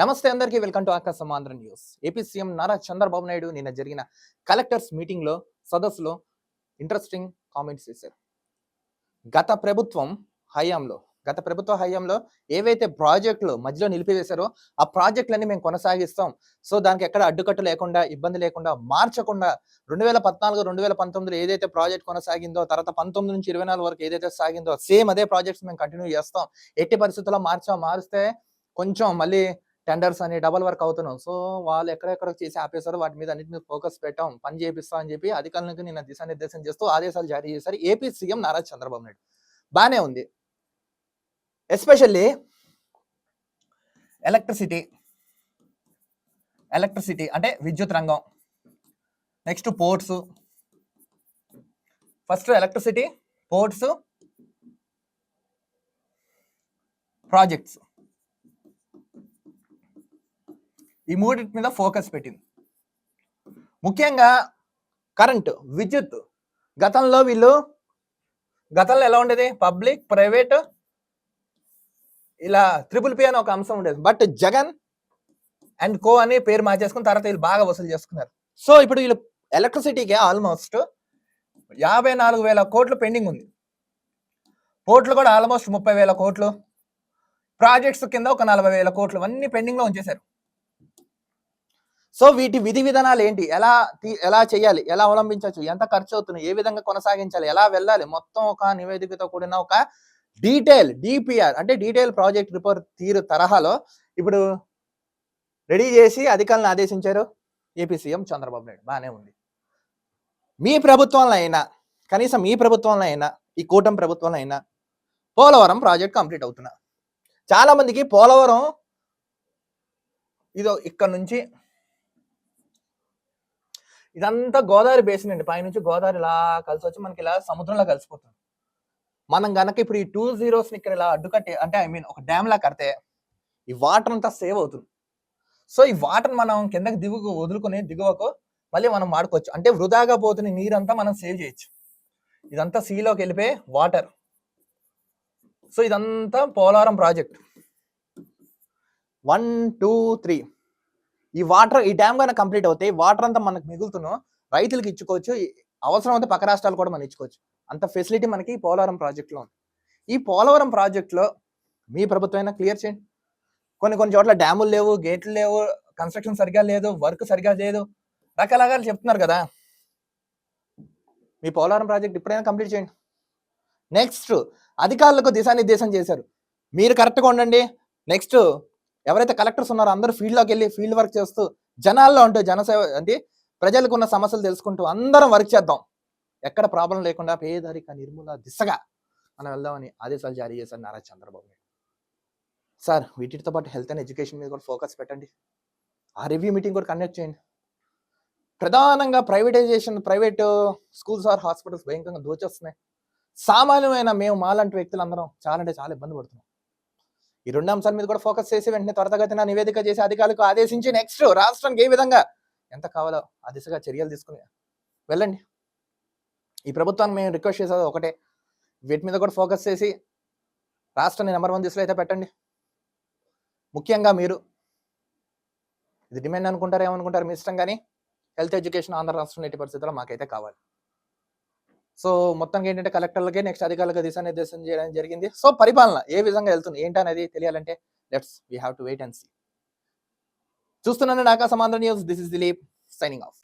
నమస్తే అందరికీ welcome to Akasam Andhra news. AP CM Nara Chandrababu Naidu నిన్న జరిగిన కలెక్టర్స్ మీటింగ్లో సదస్సులో ఇంట్రెస్టింగ్ కామెంట్స్ చేశారు. గత ప్రభుత్వం హయాంలో గత ప్రభుత్వ హయాంలో ఏవైతే ప్రాజెక్టులు మధ్యలో నిలిపివేశారో ఆ ప్రాజెక్టులన్నీ మేము కొనసాగిస్తాం. సో దానికి ఎక్కడ అడ్డుకట్టు లేకుండా ఇబ్బంది లేకుండా మార్చకుండా రెండు వేల పద్నాలుగు రెండు వేల పంతొమ్మిదిలో ఏదైతే ప్రాజెక్ట్ కొనసాగిందో తర్వాత పంతొమ్మిది నుంచి ఇరవై నాలుగు వరకు ఏదైతే సాగిందో సేమ్ అదే ప్రాజెక్ట్స్ మేము కంటిన్యూ చేస్తాం. ఎట్టి పరిస్థితుల్లో మార్చాం మారిస్తే కొంచెం మళ్ళీ టెండర్స్ అని డబల్ వర్క్ అవుతున్నాం. సో వాళ్ళు ఎక్కడెక్కడ చేసి ఆపేశారు వాటి మీద అన్నిటి మీద ఫోకస్ పెట్టాం. పని చేపిస్తాం అని చెప్పి అధికారులకు నిన్న దిశానిర్దేశం చేస్తూ ఆదేశాలు జారీ చేశారు. AP CM Nara Chandrababu Naidu. బాగానే ఉంది. ఎస్పెషల్లీ ఎలక్ట్రిసిటీ ఎలక్ట్రిసిటీ అంటే విద్యుత్ రంగం. Next ports. First electricity ports projects. ఈ మూడింటి మీద ఫోకస్ పెట్టింది. ముఖ్యంగా కరెంటు విద్యుత్ గతంలో వీళ్ళు గతంలో ఎలా ఉండేది? పబ్లిక్ ప్రైవేట్ ఇలా త్రిపుల్ పి అని ఒక అంశం ఉండేది. బట్ జగన్ అండ్ కో అని పేరు మార్చేసుకున్న తర్వాత వీళ్ళు బాగా వసూలు చేసుకున్నారు. సో ఇప్పుడు వీళ్ళు ఎలక్ట్రిసిటీకి ఆల్మోస్ట్ యాభై నాలుగు వేల కోట్లు పెండింగ్ ఉంది. పోర్ట్లు కూడా ఆల్మోస్ట్ ముప్పై వేల కోట్లు. ప్రాజెక్ట్స్ కింద ఒక నలభై వేల కోట్లు అన్ని పెండింగ్లో ఉంచేశారు. సో వీటి విధి విధానాలు ఏంటి? ఎలా తీ- ఎలా చేయాలి? ఎలా అవలంబించవచ్చు? ఎంత ఖర్చు అవుతుంది ఏ విధంగా కొనసాగించాలి? ఎలా వెళ్ళాలి? మొత్తం ఒక నివేదికతో కూడిన ఒక డీటెయిల్ డిపిఆర్ అంటే డీటెయిల్ ప్రాజెక్ట్ రిపోర్ట్ తీరు తరహాలో ఇప్పుడు రెడీ చేసి అధికారులను ఆదేశించారు. AP CM Chandrababu Naidu. బాగానే ఉంది. మీ ప్రభుత్వంలో అయినా కనీసం మీ ప్రభుత్వంలో అయినా ఈ కూటమి ప్రభుత్వంలో అయినా పోలవరం ప్రాజెక్ట్ కంప్లీట్ అవుతున్నా. చాలా మందికి పోలవరం ఇదో ఇక్కడ నుంచి ఇదంతా గోదావరి బేసిన్ అండి. పైనుంచి గోదావరి ఇలా కలిసి వచ్చి మనకి ఇలా సముద్రంలో కలిసిపోతుంది. మనం గనక ఇప్పుడు ఈ టూ జీరోస్ని ఇక్కడ ఇలా అడ్డుకట్టే అంటే ఐ మీన్ ఒక డ్యామ్ లా కడితే ఈ వాటర్ అంతా సేవ్ అవుతుంది. సో ఈ వాటర్ మనం కిందకి దిగుకు వదులుకొని దిగువకు మళ్ళీ మనం వాడుకోవచ్చు. అంటే వృధాగా పోతున్న నీరంతా మనం సేవ్ చేయొచ్చు. ఇదంతా సీలోకి వెళ్ళిపోయి వాటర్ సో ఇదంతా Polavaram project one two three ఈ వాటర్ ఈ డ్యామ్ కన్నా కంప్లీట్ అవుతాయి వాటర్ అంతా మనకు మిగులుతున్నాం రైతులకు ఇచ్చుకోవచ్చు. అవసరం అయితే పక్క రాష్ట్రాలు కూడా మనం ఇచ్చుకోవచ్చు. అంత ఫెసిలిటీ మనకి ఈ పోలవరం ప్రాజెక్ట్లో ఉంది. ఈ పోలవరం ప్రాజెక్ట్లో మీ ప్రభుత్వం అయినా క్లియర్ చేయండి. కొన్ని కొన్ని చోట్ల డ్యాములు లేవు గేట్లు లేవు కన్స్ట్రక్షన్ సరిగా లేదు వర్క్ సరిగా లేదు. రకరకాలు చెప్తున్నారు కదా. మీ పోలవరం ప్రాజెక్ట్ ఇప్పుడైనా కంప్లీట్ చేయండి. నెక్స్ట్ అధికారులకు దిశానిర్దేశం చేశారు. మీరు కరెక్ట్గా ఉండండి. నెక్స్ట్ ఎవరైతే కలెక్టర్స్ ఉన్నారో అందరూ ఫీల్డ్లోకి వెళ్ళి ఫీల్డ్ వర్క్ చేస్తూ జనాల్లో ఉంటూ జనసేవ అంటే ప్రజలకు ఉన్న సమస్యలు తెలుసుకుంటూ అందరం వర్క్ చేద్దాం. ఎక్కడ ప్రాబ్లం లేకుండా పేదరిక నిర్మూల దిశగా మనం వెళ్దామని ఆదేశాలు జారీ చేశారు నారా చంద్రబాబు నాయుడు. సార్ వీటితో పాటు హెల్త్ అండ్ ఎడ్యుకేషన్ మీద కూడా ఫోకస్ పెట్టండి. ఆ రివ్యూ మీటింగ్ కూడా కండక్ట్ చేయండి. ప్రధానంగా privatisation private schools or hospitals భయంకరంగా దోచేస్తున్నాయి. సామాన్యమైన మేము మాలాంటి వ్యక్తులు అందరం చాలా అంటే చాలా ఇబ్బంది పడుతున్నాం. ఈ రెండు అంశాల మీద కూడా ఫోకస్ చేసి వెంటనే త్వరతగతిన నివేదిక చేసి అధికారులకు ఆదేశించి నెక్స్ట్ రాష్ట్రానికి ఏ విధంగా ఎంత కావాలో ఆ దిశగా చర్యలు తీసుకుని వెళ్ళండి. ఈ ప్రభుత్వాన్ని మేము రిక్వెస్ట్ చేసేది ఒకటే. వీటి మీద కూడా ఫోకస్ చేసి రాష్ట్రాన్ని నెంబర్ వన్ దిశలో అయితే పెట్టండి. ముఖ్యంగా మీరు ఇది డిమాండ్ అనుకుంటారు ఏమనుకుంటారు మీ ఇష్టం కానీ హెల్త్ ఎడ్యుకేషన్ ఆంధ్ర రాష్ట్రం నేటి పరిస్థితుల్లో మాకైతే కావాలి. సో మొత్తానికి ఏంటంటే కలెక్టర్లకే నెక్స్ట్ అధికారులకు దిశానిర్దేశం చేయడం జరిగింది. సో పరిపాలన ఏ విధంగా వెళ్తుంది? ఏంటనేది తెలియాలంటే let's we have to wait and see. చూస్తున్నాను నాకా సమాంధ్ర news. This is Dilip signing off.